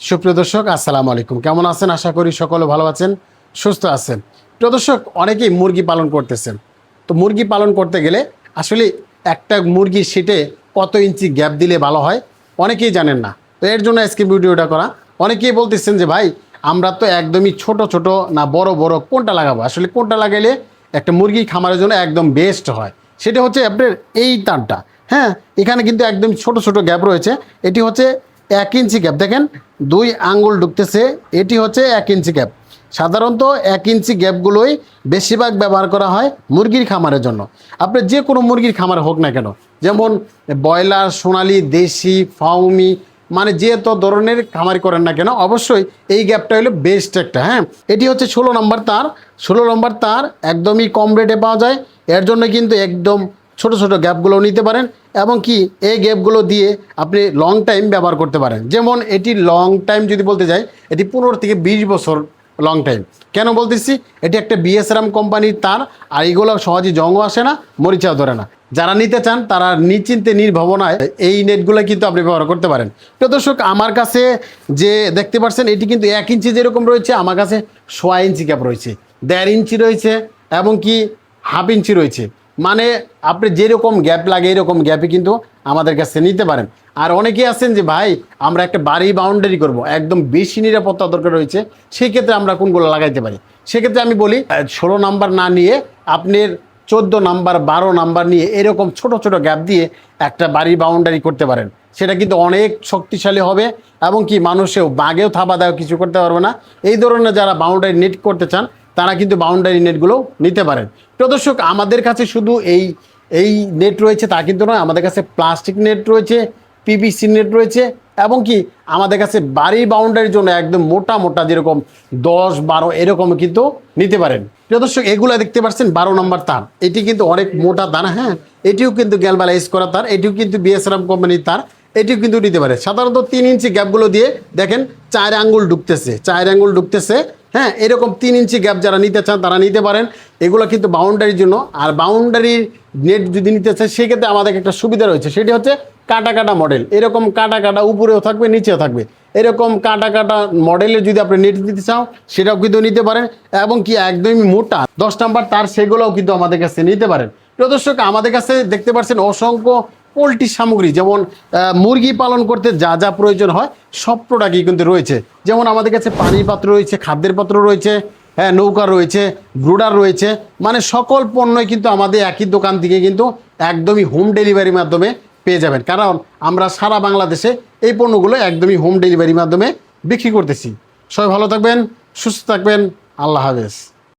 সুপ্রিয় দর্শক, আসসালামু আলাইকুম। কেমন আছেন? আশা করি সকলে ভালো আছেন, সুস্থ আছেন। প্রিয় দর্শক, অনেকেই মুরগি পালন করতেছেন। তো মুরগি পালন করতে গেলে আসলে একটা মুরগির সিটে কত ইঞ্চি গ্যাপ দিলে ভালো হয়, অনেকেই জানেন না। তো এর জন্য আজকে ভিডিওটা করা। অনেকেই বলতেছেন যে, ভাই, আমরা তো একদমই ছোট ছোট না বড় বড় কোনটা লাগাবো? আসলে কোনটা লাগাইলে একটা মুরগি খামারের জন্য একদম বেস্ট হয়। সেটা হচ্ছে আপনার এই তারটা হ্যাঁ এখানে কিন্তু একদম ছোট ছোট গ্যাপ রয়েছে। এটি হচ্ছে এক ইঞ্চি গ্যাপ দেখেন, দুই আঙ্গুল ঢুকতেছে, এটি হচ্ছে এক ইঞ্চি গ্যাপ সাধারণত এক ইঞ্চি গ্যাপগুলোই বেশিরভাগ ব্যবহার করা হয় মুরগির খামারের জন্য। আপনি যে কোনো মুরগির খামার হোক না কেন, যেমন ব্রয়লার, সোনালি, দেশি, ফাউমি মানে যে তো ধরনের খামারি করেন না কেন, অবশ্যই এই গ্যাপটা হলো বেস্ট একটা হ্যাঁ? এটি হচ্ছে ষোলো নম্বর তার। ষোলো নম্বর তার একদমই কম রেটে পাওয়া যায়। এর জন্য কিন্তু একদম ছোট ছোট গ্যাপগুলো নিতে পারেন এবং কি এই গ্যাপগুলো দিয়ে আপনি লং টাইম ব্যবহার করতে পারেন। যেমন এটি লং টাইম যদি বলতে যাই, এটি পনেরো থেকে বিশ বছর লং টাইম কেন বলতেছি? এটি একটা বিএসআরাম কোম্পানির তার আর এগুলো সহজে জংও আসে না, মরিচাও ধরে না। যারা নিতে চান, তারা নিশ্চিন্তে নির্ভাবনায় এই নেটগুলো কিন্তু আপনি ব্যবহার করতে পারেন। প্রিয় দর্শক, আমার কাছে যে দেখতে পাচ্ছেন, এটি কিন্তু এক ইঞ্চি যেরকম রয়েছে, আমার কাছে সোয়া ইঞ্চি ক্যাপ রয়েছে, দেড় ইঞ্চি রয়েছে এবং কি হাফ ইঞ্চি রয়েছে। মানে আপনি যেরকম গ্যাপ লাগে, এরকম গ্যাপে কিন্তু আমাদের কাছে নিতে পারেন। আর অনেকেই আছেন যে, ভাই, আমরা একটা বাড়ি বাউন্ডারি করব, একদম বেশি নিরাপত্তা দরকার রয়েছে সেই ক্ষেত্রে আমরা কোনগুলো লাগাইতে পারি? সেক্ষেত্রে আমি বলি ষোলো নাম্বার না নিয়ে আপনার চোদ্দ নাম্বার, বারো নাম্বার নিয়ে এরকম ছোট ছোট গ্যাপ দিয়ে একটা বাড়ি বাউন্ডারি করতে পারেন। সেটা কিন্তু অনেক শক্তিশালী হবে এবং কি মানুষেও বাঘেও থাবা দেওয়া কিছু করতে পারবে না। এই ধরনের যারা বাউন্ডারি নেট করতে চান তারা কিন্তু বাউন্ডারি নেটগুলো নিতে পারেন। প্রিয় দর্শক, আমাদের কাছে শুধু এই এই নেট রয়েছে তা কিন্তু নয়, আমাদের কাছে প্লাস্টিক নেট রয়েছে পিভিসি নেট রয়েছে, এবং কি আমাদের কাছে বাড়ি বাউন্ডারির জন্য একদম মোটা মোটা যেরকম দশ, বারো এরকম কিন্তু নিতে পারেন। প্রিয় দর্শক, এগুলো দেখতে পাচ্ছেন, বারো নম্বর তার। এটি কিন্তু অনেক মোটা দানা হ্যাঁ? এটিও কিন্তু গ্যালবালাইজ করা তার, এটিও কিন্তু বিএসআরাম কোম্পানির তার, এটিও কিন্তু নিতে পারে। সাধারণত তিন ইঞ্চি গ্যাপগুলো দিয়ে দেখেন, চার আঙ্গুল ঢুকতেছে, চার আঙ্গুল ঢুকতেছে হ্যাঁ এরকম তিন ইঞ্চি গ্যাপ যারা নিতে চান তারা নিতে পারেন। এগুলো কিন্তু বাউন্ডারির জন্য। আর বাউন্ডারির নেট যদি নিতে চায়, সেক্ষেত্রে আমাদের একটা সুবিধা রয়েছে। সেটি হচ্ছে কাটা কাটা মডেল এরকম কাটা কাটা উপরেও থাকবে, নিচেও থাকবে। এরকম কাটা কাটা মডেলের যদি আপনি নেট দিতে চাও, সেটাও কিন্তু নিতে পারেন। এবং কি একদমই মোটা। দশ নাম্বার তার সেগুলোও কিন্তু আমাদের কাছে নিতে পারেন। প্রিয় দর্শক, আমাদের কাছে দেখতে পাচ্ছেন অসংখ্য পোলট্রি সামগ্রী, যেমন মুরগি পালন করতে যা যা প্রয়োজন হয়, সব প্রোডাক্টই কিন্তু রয়েছে। যেমন, আমাদের কাছে পানির পাত্র রয়েছে, খাদ্যের পাত্র রয়েছে হ্যাঁ নৌকা রয়েছে ব্রুডার রয়েছে মানে সকল পণ্যই কিন্তু আমাদের একই দোকান থেকে কিন্তু একদমই হোম ডেলিভারির মাধ্যমে পেয়ে যাবেন। কারণ, আমরা সারা বাংলাদেশে এই পণ্যগুলো একদমই হোম ডেলিভারির মাধ্যমে বিক্রি করতেছি। সবাই ভালো থাকবেন, সুস্থ থাকবেন, আল্লাহ হাফেজ।